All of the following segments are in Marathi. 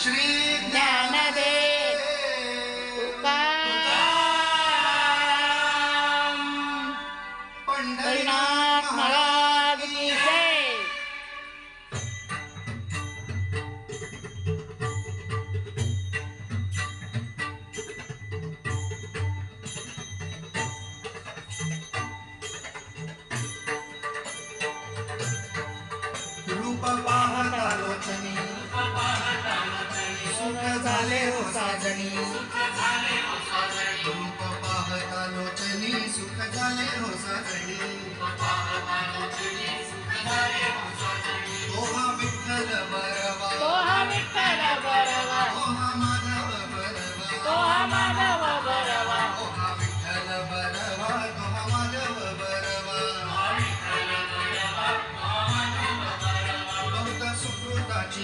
Shri Nam.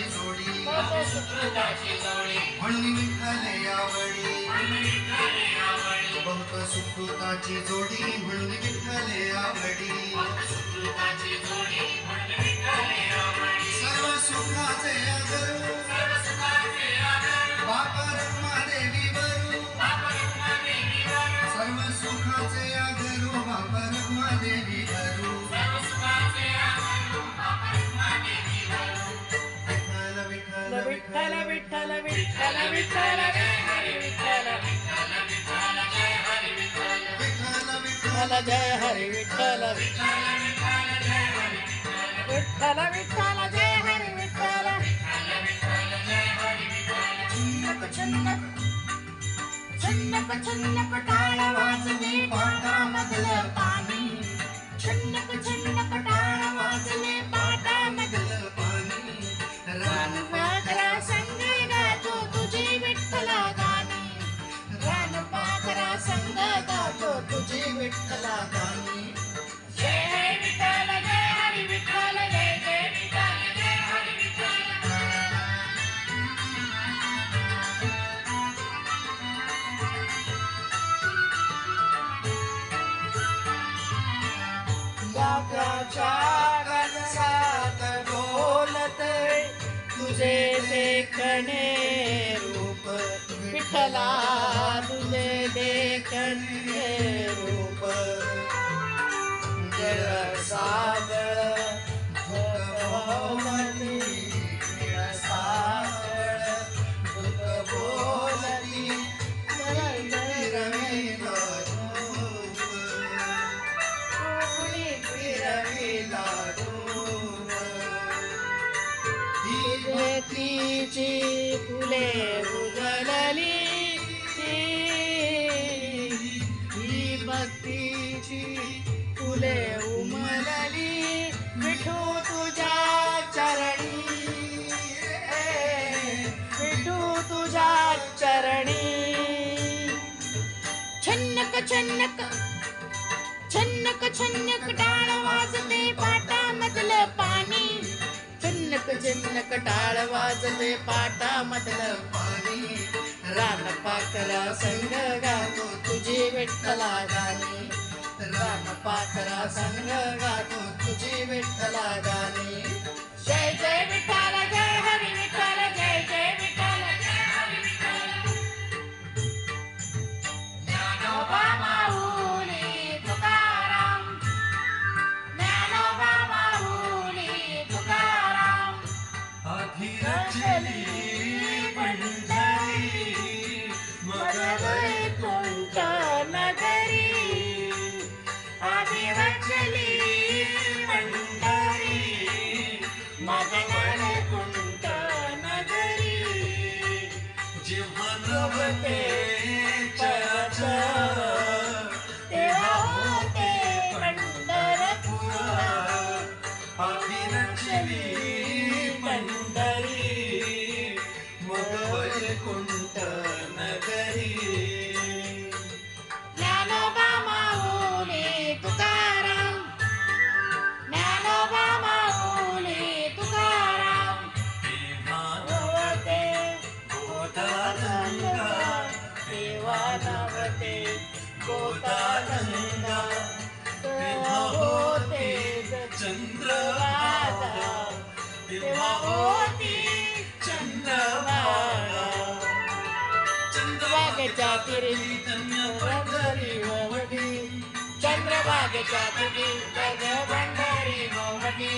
जोडी म्हणून सुकृताची विठ्ठल यावडी सुकृताची जोडी म्हणून विठ्ठल आवडी. सर्व सुखाचे अगरू बापा रखमादेवी वरू सर्व सुखाचे अगरू बापा रखमादेवी वरू विठ्ठल. विठ्ठल विठ्ठल विठ्ठल विठ्ठल. विठ्ठल जय हरि विठ्ठल विठ्ठल विठ्ठल जय हरि विठ्ठल। छिन्नप छिन्नप छिन्नप छिन्नप कालवासने पाता मदल पानी छिन्नप छिन्नप वाक्याच्या गणसात तुझे देखणे रूप विठ्ठला तुझे देखणे रूप. जळ फुले उजळली ही भक्तीची फुले उमलली. विठू तुझ्या चरणी. विठू तुझ्या चरणी. छन्नक छन्नक. छन्नक छन्नक डाळ वाजते पाटामधलं पाणी. छन्नक छन्नक टाळ वाजते पाटामधलं पाणी. रान पाखरा संग गातो तुझी विठ्ठला गाणी रान पाखरा संग गातो तुझी विठ्ठला Mother Chandra Bhagat Chaturi, Chandra Bhagat Chandra Bhagat Chaturi, Chandra Bhagat Chaturi,